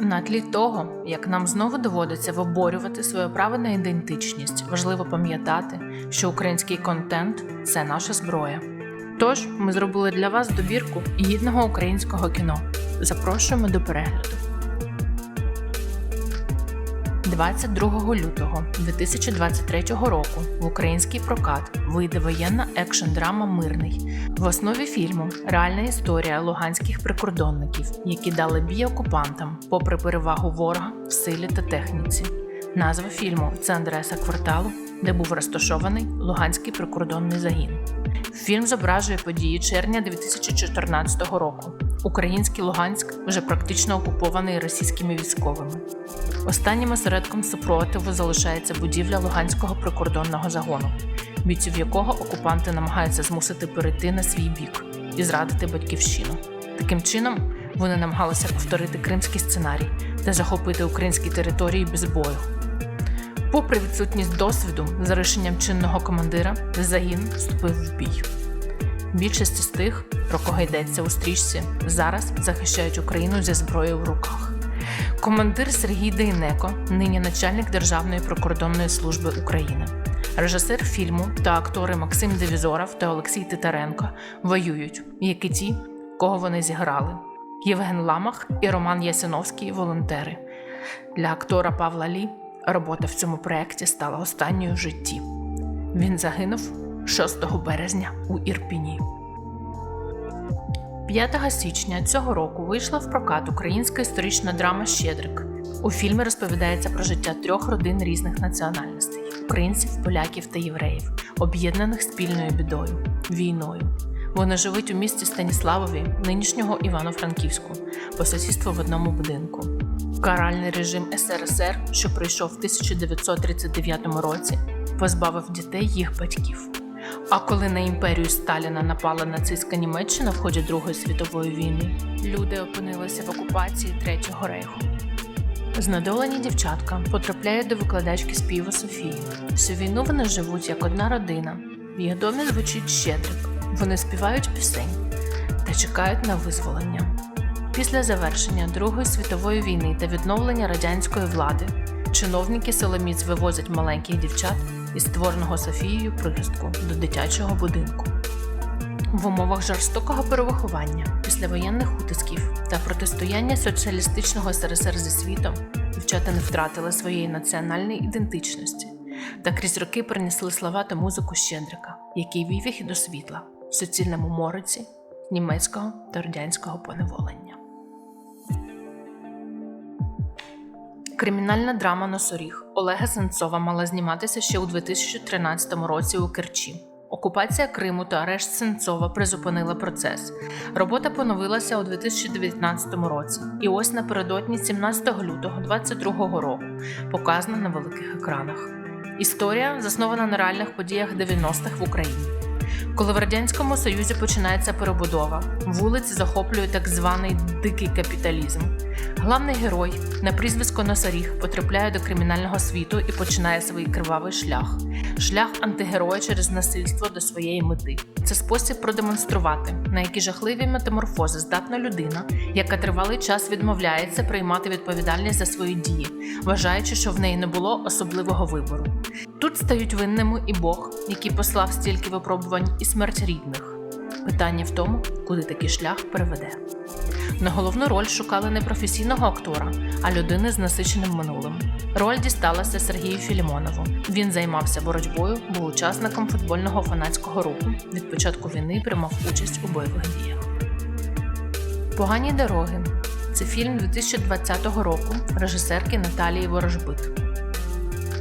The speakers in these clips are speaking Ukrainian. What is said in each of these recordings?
На тлі того, як нам знову доводиться виборювати своє право на ідентичність, важливо пам'ятати, що український контент це наша зброя. Тож ми зробили для вас добірку гідного українського кіно. Запрошуємо до перегляду. 22 лютого 2023 року в український прокат вийде воєнна екшн-драма Мирний. В основі фільму реальна історія луганських прикордонників, які дали бій окупантам, попри перевагу ворога в силі та техніці. Назва фільму це адреса кварталу, де був розташований Луганський прикордонний загін. Фільм зображує події червня 2014 року. Український Луганськ вже практично окупований російськими військовими. Останнім осередком супротиву залишається будівля Луганського прикордонного загону, бійців якого окупанти намагаються змусити перейти на свій бік і зрадити батьківщину. Таким чином, вони намагалися повторити кримський сценарій та захопити українські території без бою. Попри відсутність досвіду, за рішенням чинного командира, загін вступив в бій. Більшість з тих, про кого йдеться у стрічці, зараз захищають Україну зі зброєю в руках. Командир Сергій Дейнеко, нині начальник Державної прикордонної служби України. Режисер фільму та актори Максим Девізоров та Олексій Титаренко воюють, як і ті, кого вони зіграли. Євген Ламах і Роман Ясиновський волонтери. Для актора Павла Лі робота в цьому проєкті стала останньою в житті. Він загинув 6 березня у Ірпіні. 5 січня цього року вийшла в прокат українська історична драма Щедрик. У фільмі розповідається про життя трьох родин різних національностей українців, поляків та євреїв, об'єднаних спільною бідою війною. Вони живуть у місті Станіславові, нинішнього Івано-Франківську, по сусідству в одному будинку. Каральний режим СРСР, що прийшов в 1939 році, позбавив дітей їх батьків. А коли на імперію Сталіна напала нацистська Німеччина в ході Другої світової війни, люди опинилися в окупації Третього рейху. Знедолені дівчатка потрапляють до викладачки співу Софії. Всю війну вони живуть як одна родина. В їх домі звучить щедрик. Вони співають пісень та чекають на визволення. Після завершення Другої світової війни та відновлення радянської влади чиновники силоміць вивозять маленьких дівчат із створеного Софією прихистку до дитячого будинку. В умовах жорстокого перевиховання, післявоєнних утисків та протистояння соціалістичного СРСР зі світом дівчата не втратили своєї національної ідентичності та крізь роки принесли слова та музику Щедрика, який вів їх до світла в суцільному мороці німецького та радянського поневолення. Кримінальна драма Носоріг Олега Сенцова мала зніматися ще у 2013 році у Керчі. Окупація Криму та арешт Сенцова призупинила процес. Робота поновилася у 2019 році, і ось напередодні 17 лютого 2022 року показана на великих екранах. Історія заснована на реальних подіях 90-х в Україні. Коли в радянському союзі починається перебудова, вулиці захоплює так званий дикий капіталізм. Главний герой на прізвисько Носоріг потрапляє до кримінального світу і починає свій кривавий шлях. Шлях антигероя через насильство до своєї мети. Це спосіб продемонструвати, на які жахливі метаморфози здатна людина, яка тривалий час відмовляється приймати відповідальність за свої дії, вважаючи, що в неї не було особливого вибору. Тут стають винними і Бог, який послав стільки випробувань, і смерть рідних. Питання в тому, куди такий шлях приведе. На головну роль шукали не професійного актора, а людини з насиченим минулим. Роль дісталася Сергію Філімонову. Він займався боротьбою, був учасником футбольного фанатського руху. Від початку війни приймав участь у бойових діях. Погані дороги. Це фільм 2020 року режисерки Наталії Ворожбит.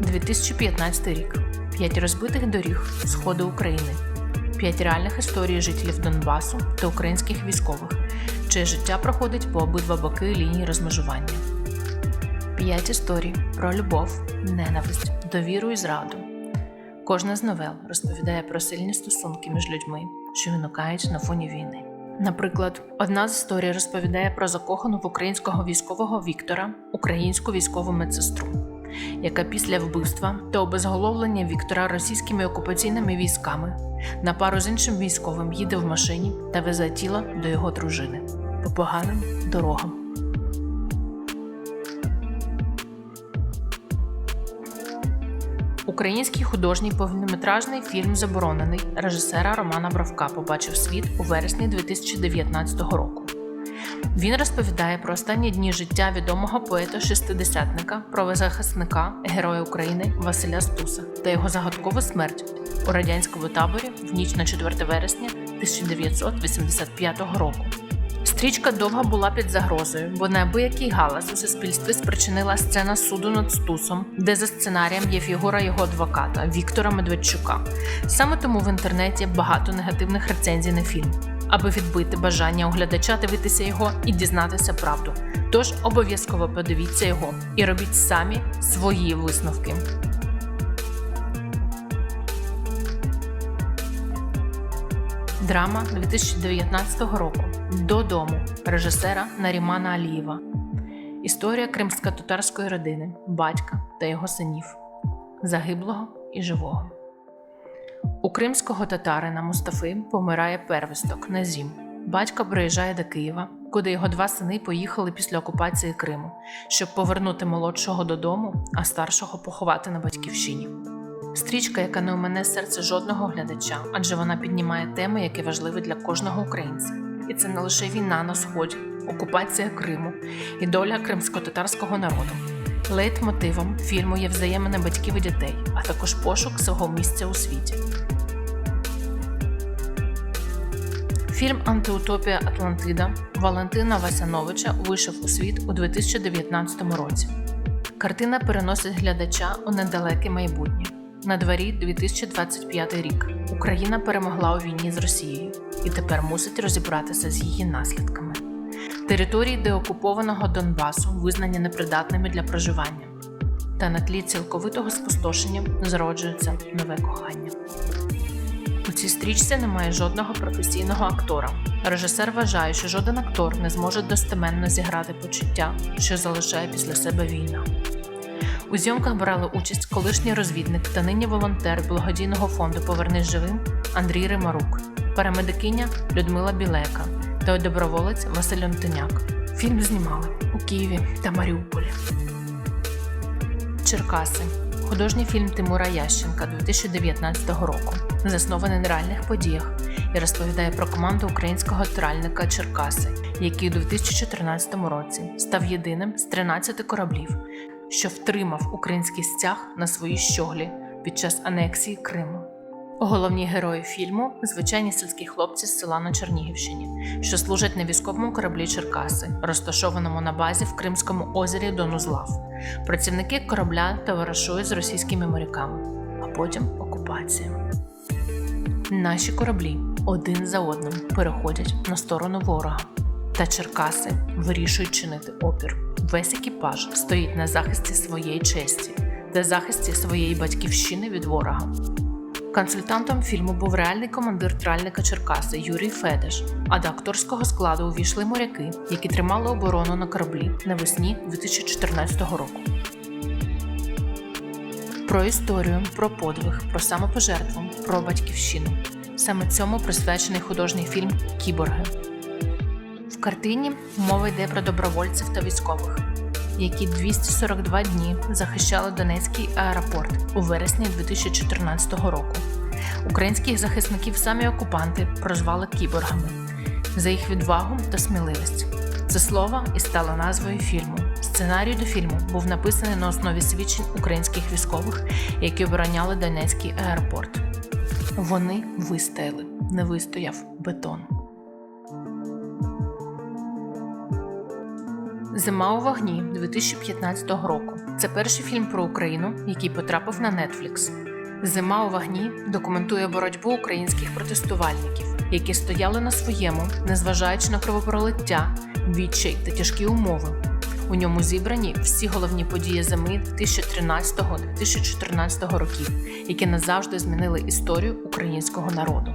2015 рік. П'ять розбитих доріг Сходу України. П'ять реальних історій жителів Донбасу та українських військових, чиє життя проходить по обидва боки лінії розмежування. П'ять історій про любов, ненависть, довіру і зраду. Кожна з новел розповідає про сильні стосунки між людьми, що виникають на фоні війни. Наприклад, одна з історій розповідає про закохану в українського військового Віктора, українську військову медсестру, яка після вбивства та обезголовлення Віктора російськими окупаційними військами на пару з іншим військовим їде в машині та везе тіло до його дружини по поганим дорогам. Український художній повнометражний фільм Заборонений режисера Романа Бровка побачив світ у вересні 2019 року. Він розповідає про останні дні життя відомого поета-шестидесятника, правозахисника, героя України Василя Стуса та його загадкову смерть у радянському таборі в ніч на 4 вересня 1985 року. Стрічка довго була під загрозою, бо неабиякий галас у суспільстві спричинила сцена суду над Стусом, де за сценарієм є фігура його адвоката Віктора Медведчука. Саме тому в інтернеті багато негативних рецензій на фільм, аби відбити бажання у глядача дивитися його і дізнатися правду. Тож обов'язково подивіться його і робіть самі свої висновки. Драма 2019 року Додому режисера Нарімана Алієва. Історія кримсько-татарської родини, батька та його синів, загиблого і живого. У кримського татарина Мустафи помирає первісток Назім. Батько приїжджає до Києва, куди його два сини поїхали після окупації Криму, щоб повернути молодшого додому, а старшого поховати на батьківщині. Стрічка, яка не умине серце жодного глядача, адже вона піднімає теми, які важливі для кожного українця. І це не лише війна на сході, окупація Криму і доля кримсько-татарського народу. Лейтмотивом фільму є взаємини батьків і дітей, а також пошук свого місця у світі. Фільм Антиутопія Атлантида Валентина Васяновича вийшов у світ у 2019 році. Картина переносить глядача у недалеке майбутнє. На дворі 2025 рік Україна перемогла у війні з Росією і тепер мусить розібратися з її наслідками. Території деокупованого Донбасу визнані непридатними для проживання, та на тлі цілковитого спустошення зароджується нове кохання. У цій стрічці немає жодного професійного актора. Режисер вважає, що жоден актор не зможе достеменно зіграти почуття, що залишає після себе війна. У зйомках брали участь колишній розвідник та нині волонтер благодійного фонду Повернись живим Андрій Римарук, парамедикиня Людмила Білека та доброволець Василь Антоняк. Фільм знімали у Києві та Маріуполі. Черкаси. Художній фільм Тимура Ященка 2019 року, заснований на реальних подіях і розповідає про команду українського тральника Черкаси, який у 2014 році став єдиним з 13 кораблів, що втримав український стяг на своїй щоглі під час анексії Криму. Головні герої фільму звичайні сільські хлопці з села на Чернігівщині, що служать на військовому кораблі Черкаси, розташованому на базі в Кримському озері Донузлав. Працівники корабля товаришують з російськими моряками, а потім окупація. Наші кораблі один за одним переходять на сторону ворога, та Черкаси вирішують чинити опір. Весь екіпаж стоїть на захисті своєї честі та захисті своєї батьківщини від ворога. Консультантом фільму був реальний командир тральника Черкаси Юрій Федеш, а до акторського складу увійшли моряки, які тримали оборону на кораблі навесні 2014 року. Про історію, про подвиг, про самопожертву, про батьківщину. Саме цьому присвячений художній фільм Кіборги. Картині мова йде про добровольців та військових, які 242 дні захищали Донецький аеропорт у вересні 2014 року. Українських захисників самі окупанти прозвали кіборгами за їх відвагу та сміливість. Це слово і стало назвою фільму. Сценарій до фільму був написаний на основі свідчень українських військових, які обороняли Донецький аеропорт. Вони вистояли, не вистояв бетон. Зима у вогні 2015 року. Це перший фільм про Україну, який потрапив на Netflix. Зима у вогні документує боротьбу українських протестувальників, які стояли на своєму, незважаючи на кровопролиття, відчай та тяжкі умови. У ньому зібрані всі головні події зими 2013-2014 років, які назавжди змінили історію українського народу.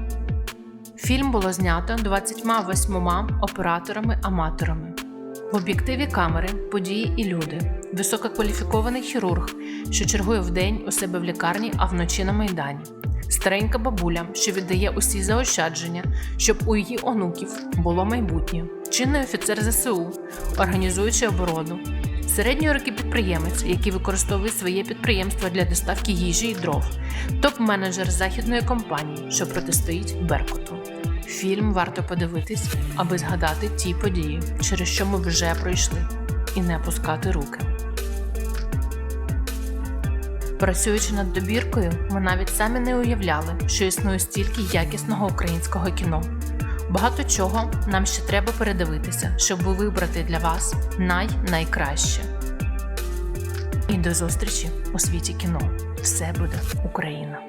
Фільм було знято 28 операторами-аматорами. В об'єктиві камери, події і люди. Висококваліфікований хірург, що чергує вдень у себе в лікарні, а вночі на майдані. Старенька бабуля, що віддає усі заощадження, щоб у її онуків було майбутнє. Чинний офіцер ЗСУ, організуючи оборону, Середньої роки підприємець, який використовує своє підприємство для доставки їжі і дров, топ-менеджер західної компанії, що протистоїть Беркуту. Фільм варто подивитись, аби згадати ті події, через що ми вже пройшли, і не опускати руки. Працюючи над добіркою, ми навіть самі не уявляли, що існує стільки якісного українського кіно. Багато чого нам ще треба передивитися, щоб вибрати для вас най-найкраще. І до зустрічі у світі кіно. Все буде Україна!